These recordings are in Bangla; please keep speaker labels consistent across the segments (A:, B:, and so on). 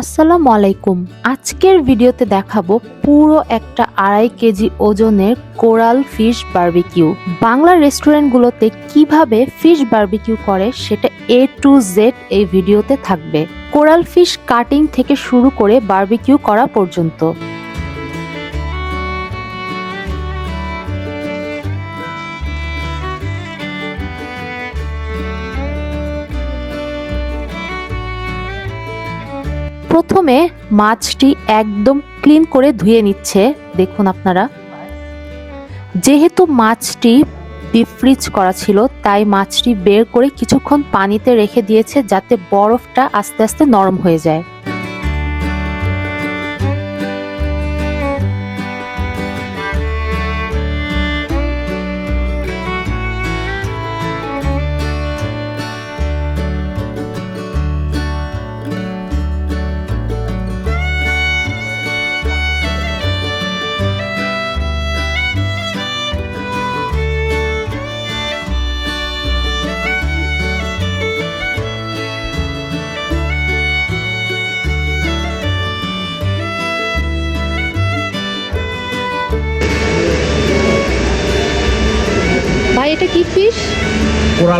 A: আসসালামু আলাইকুম। আজকের ভিডিওতে দেখাবো পুরো একটা আড়াই কেজি ওজনের কোরাল ফিশ বার্বিকিউ। বাংলা রেস্টুরেন্টগুলোতে কীভাবে ফিশ বার্বিকিউ করে সেটা এ টু জেড এই ভিডিওতে থাকবে। কোরাল ফিশ কাটিং থেকে শুরু করে বার্বিকিউ করা পর্যন্ত। প্রথমে মাছটি একদম ক্লিন করে ধুয়ে নিচ্ছে। দেখুন আপনারা। যেহেতু মাছটি ডিপ ফ্রিজ করা ছিল, তাই মাছটি বের করে কিছুক্ষণ পানিতে রেখে দিয়েছে যাতে বরফটা আস্তে আস্তে নরম হয়ে যায়।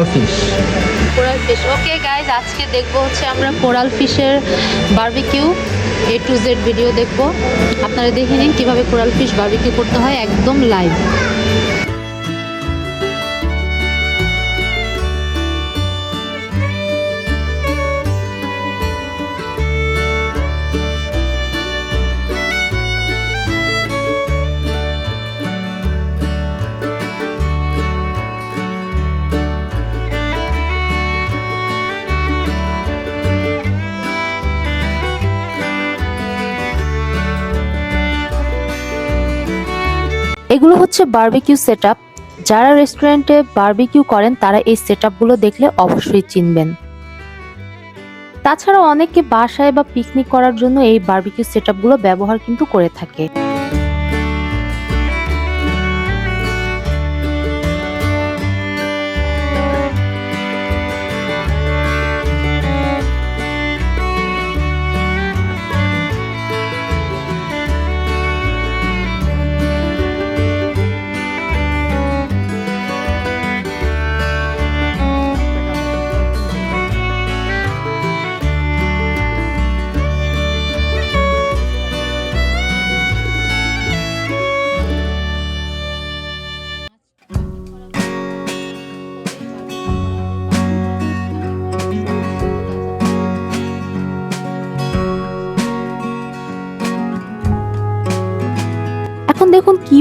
B: Coral fish.
A: Coral fish. Okay guys আজকে দেখব হচ্ছে আমরা coral ফিশের barbecue A to Z video দেখব। আপনারা দেখে নিন কীভাবে কোরাল ফিশ বার্বিকিউ করতে হয়, একদম লাইভ এগুলো হচ্ছে বার্বিকিউ সেট যারা রেস্টুরেন্টে বার্বিকিউ করেন, তারা এই সেট দেখলে অবশ্যই চিনবেন। তাছাড়া অনেকে বাসায় বা পিকনিক করার জন্য এই বার্বিকিউ সেট ব্যবহার কিন্তু করে থাকে।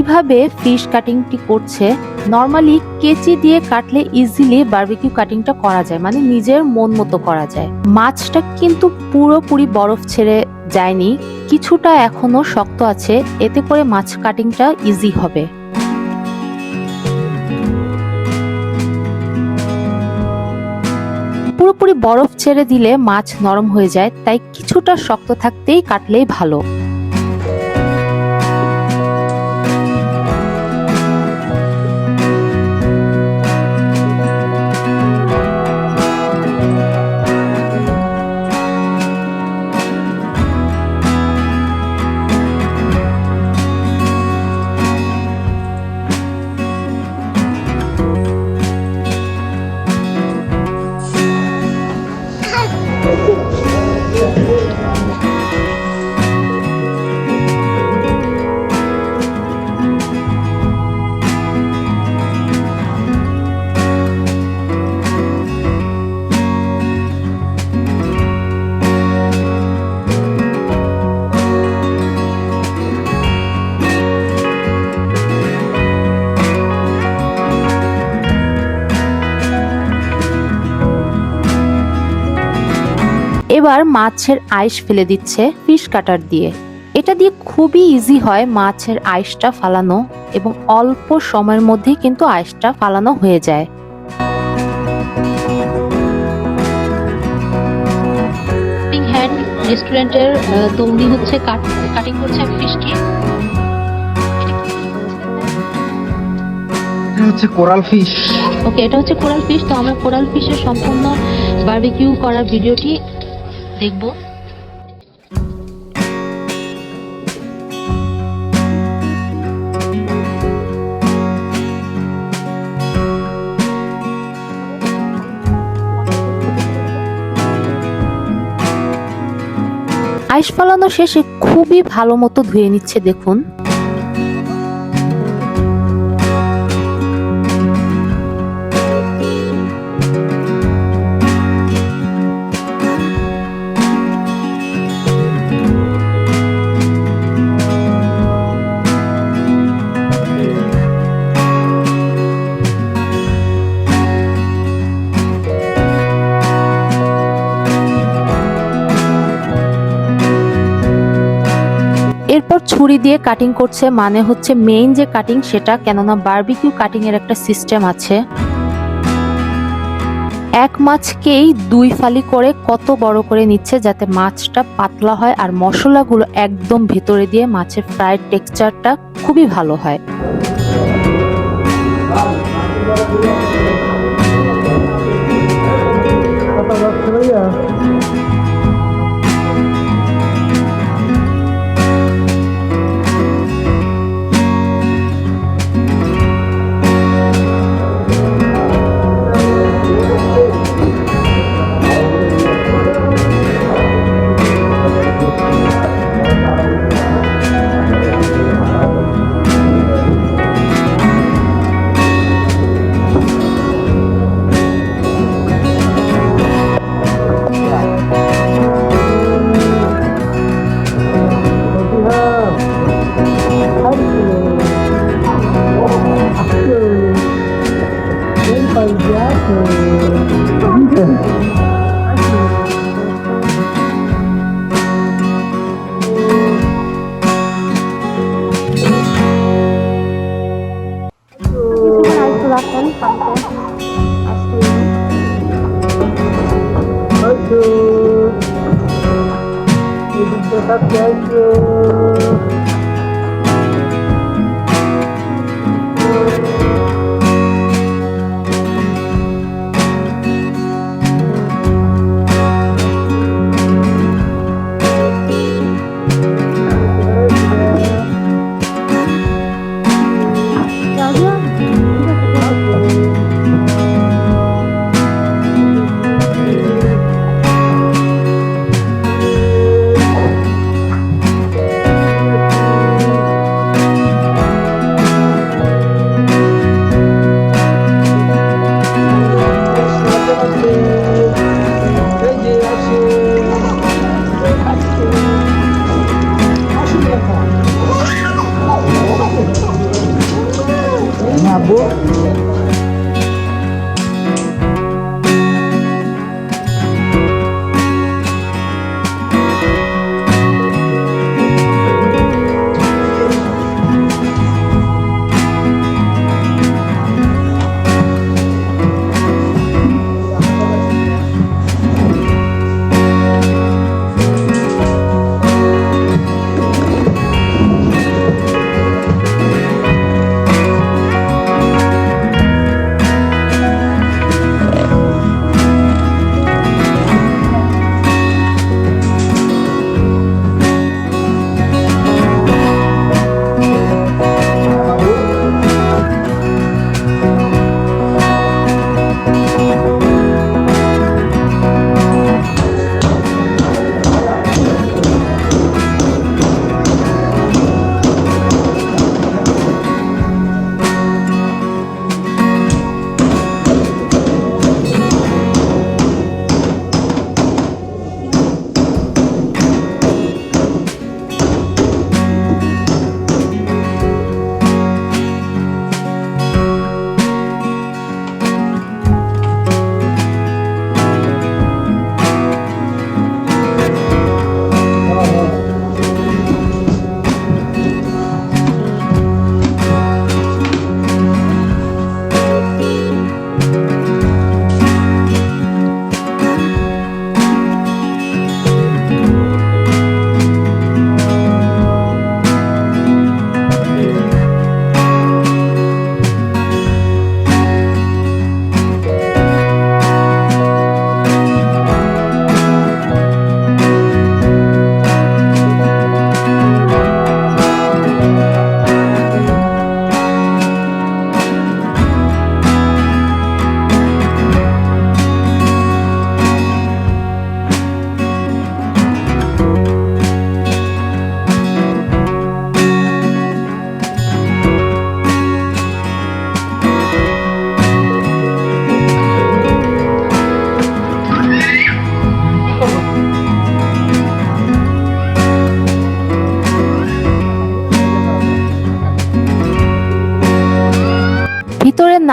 A: কীভাবে ফিশ কাটিংটি করছে? নর্মালি কেচি দিয়ে কাটলে ইজিলি বারবিকিউ কাটিংটা করা যায় মানে নিজের মন মতো করা যায়। মাছটা কিন্তু পুরোপুরি বরফ ছেড়ে যায়নি, কিছুটা এখনও শক্ত আছে, এতে করে মাছ কাটিংটা ইজি হবে। পুরোপুরি বরফ ছেড়ে দিলে মাছ নরম হয়ে যায়, তাই কিছুটা শক্ত থাকতেই কাটলেই ভালো। এবার মাছের আইস ফেলে দিচ্ছে ফিশ কাটার দিয়ে। এটা দিয়ে খুবই ইজি হয় মাছের আইসটা ফালানো এবং অল্প সময়ের মধ্যেই কিন্তু আইসটা ফালানো হয়ে যায়। হ্যান্ড রেস্টুরেন্টের তৌরি হচ্ছে কাটিং করছে ফিশটি।
B: এটা হচ্ছে কোরাল ফিশ।
A: ওকে এটা হচ্ছে কোরাল ফিশ। তো আমরা কোরাল ফিশের সম্পূর্ণ বারবিকিউ করার ভিডিওটি দেখব। আইস পালানো শেষে খুবই ভালো মতো ধুয়ে নিচ্ছে দেখুন। ছুরি দিয়ে কাটিং করছে মানে হচ্ছে মেইন যে কাটিং সেটা, কেননা বার্বিকিউ কাটিং এর একটা সিস্টেম আছে। এক মাছকেই দুই ফালি করে কত বড় করে নিচ্ছে যাতে মাছটা পাতলা হয় আর মশলাগুলো একদম ভেতরে দিয়ে মাছের ফ্রাইড টেক্সচারটা খুবই ভালো হয়।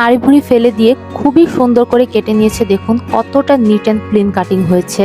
A: নাড়িভুড়ি ফেলে দিয়ে খুবই সুন্দর করে কেটে নিয়েছে। দেখুন, কতটা নিট অ্যান্ড ক্লিন কাটিং হয়েছে।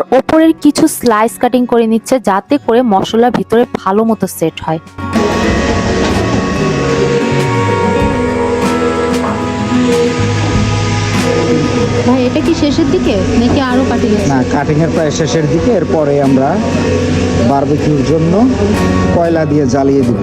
A: এরপর ওপরের কিছু স্লাইস কাটিং করে নিচ্ছে যাতে করে মশলা ভিতরে ভালো মতো সেট হয়।
C: ভাই এটা কি শেষের দিকে নাকি আরও কাটি
D: না কাটিং এর প্রায় শেষের দিকে এরপরে আমরা বারবিকিউর জন্য কয়লা দিয়ে জ্বালিয়ে দিব।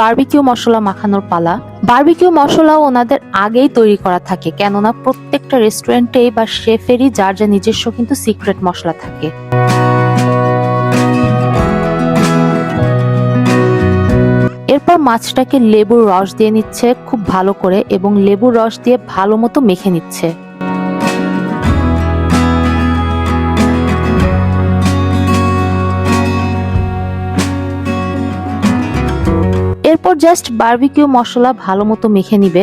A: বারবিকিউ মশলা মাখানোর পালা। বার্বিকিউ মশলা ওনাদের আগেই তৈরি করা থাকে, কেননা প্রত্যেকটা রেস্টুরেন্টে বা শেফেরই যার যা নিজস্ব কিন্তু সিক্রেট মশলা থাকে। এরপর মাছটাকে লেবুর রস দিয়ে নিচ্ছে খুব ভালো করে এবং লেবুর রস দিয়ে ভালো মতো মেখে নিচ্ছে। জাস্ট বার্বিকিউ মশলা ভালো মতো মেখে নিবে।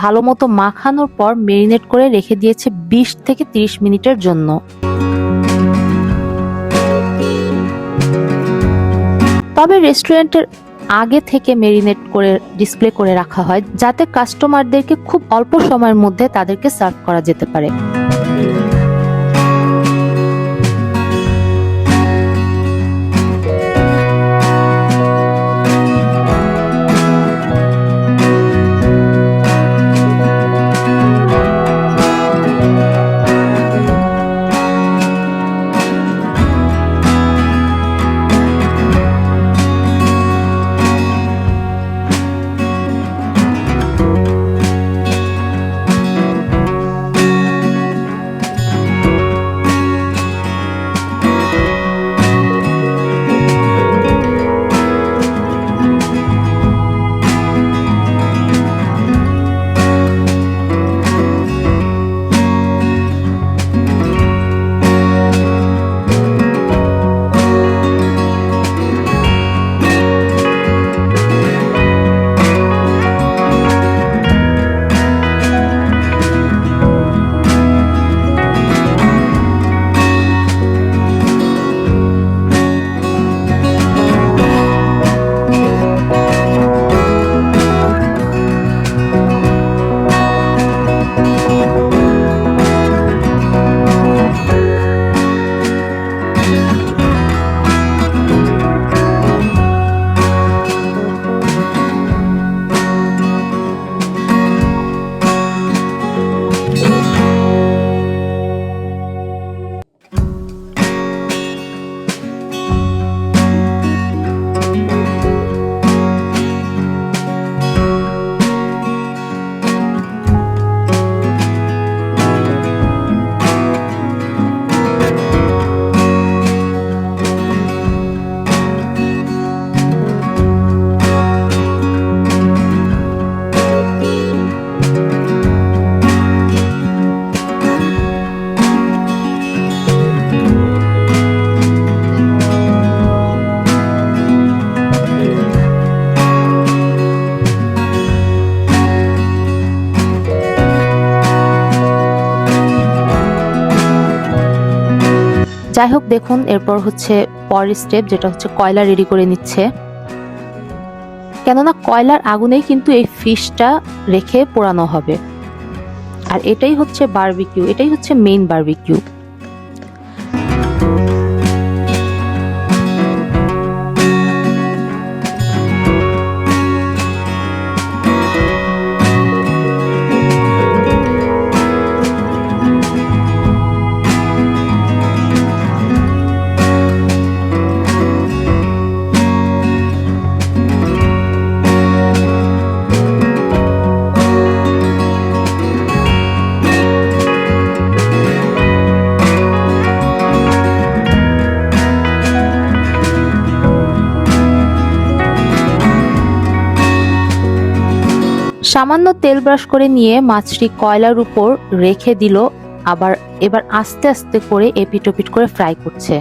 A: ভালো মতো মাখানোর পর মেরিনেট করে রেখে দিয়েছে বিশ থেকে তিরিশ মিনিটের জন্য। তবে রেস্টুরেন্টের আগে থেকে মেরিনেট করে ডিসপ্লে করে রাখা হয়, যাতে কাস্টমারদেরকে খুব অল্প সময়ের মধ্যে তাদেরকে সার্ভ করা যেতে পারে। হোক দেখুন, এরপর হচ্ছে পরের স্টেপ যেটা হচ্ছে কয়লা রেডি করে নিচ্ছে। কেননা কয়লার আগুনেই কিন্তু এই ফিশটা রেখে পোড়ানো হবে। আর এটাই হচ্ছে বার্বিকিউ এটাই হচ্ছে মেইন বারবিকিউ সামান্য তেল ব্রাশ করে নিয়ে মাছটি কয়লার উপর রেখে দিল, আবার এবার আস্তে আস্তে করে এপিটোপিট করে ফ্রাই করছে।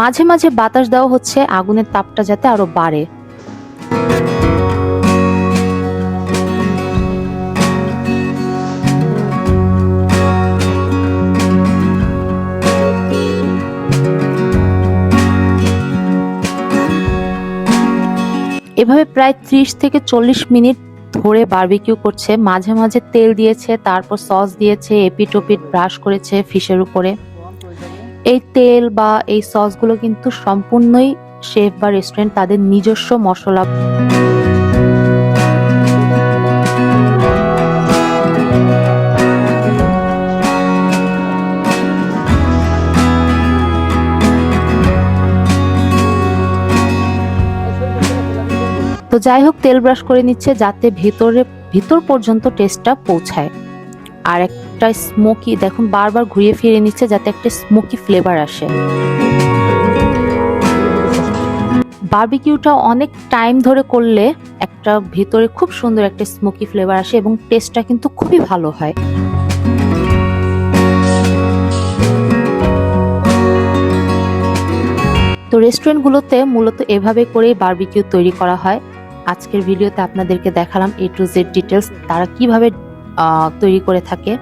A: মাঝে মাঝে বাতাস দেওয়া হচ্ছে, আগুনের তাপটা যাতে আরও বাড়ে। এভাবে প্রায় ত্রিশ থেকে চল্লিশ মিনিট ধরে বারবিকিউ করছে। মাঝে মাঝে তেল দিয়েছে, তারপর সস দিয়েছে, এপিটোপিট ব্রাশ করেছে ফিশের উপরে। এই তেল বা এই সসগুলো কিন্তু সম্পূর্ণই শেফ বা রেস্টুরেন্ট তাদের নিজস্ব মশলা। তো যাই হোক, তেল ব্রাশ করে নিচ্ছে যাতে ভেতরে, ভিতর পর্যন্ত টেস্টটা পৌঁছায়। আর একটা স্মোকি দেখুন, বারবার ঘুরিয়ে ফিরিয়ে নিচ্ছে যাতে একটা স্মোকি ফ্লেভার আসে। বারবিকিউটা অনেক টাইম ধরে করলে একটা ভিতরে খুব সুন্দর একটা স্মোকি ফ্লেভার আসে এবং টেস্টটা কিন্তু খুবই ভালো হয়। তো রেস্টুরেন্টগুলোতে মূলত এভাবে করেই বার্বিকিউ তৈরি করা হয়। আজকের ভিডিওতে আপনাদেরকে দেখালাম এ টু জেড ডিটেলস তারা কীভাবে তৈরি করে থাকে।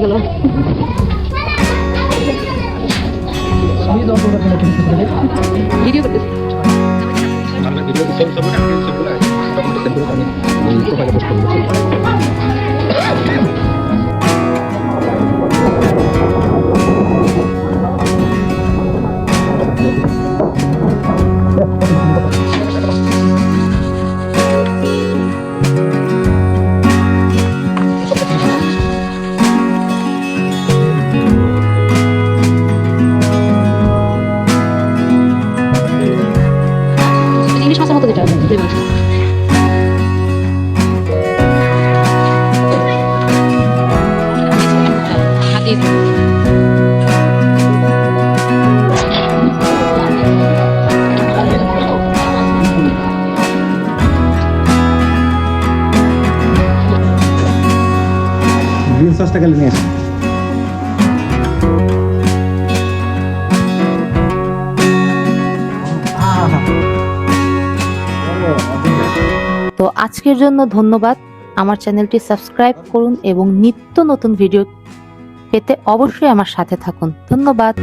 C: ভিডিও ইলিশ মাছের মতো যেটা হাতে
D: গ্রিন সসটা গেলে নিয়ে আসুন
A: আজকের জন্য ধন্যবাদ। আমার চ্যানেলটি সাবস্ক্রাইব করুন এবং নিত্য নতুন ভিডিও পেতে অবশ্যই আমার সাথে থাকুন। ধন্যবাদ।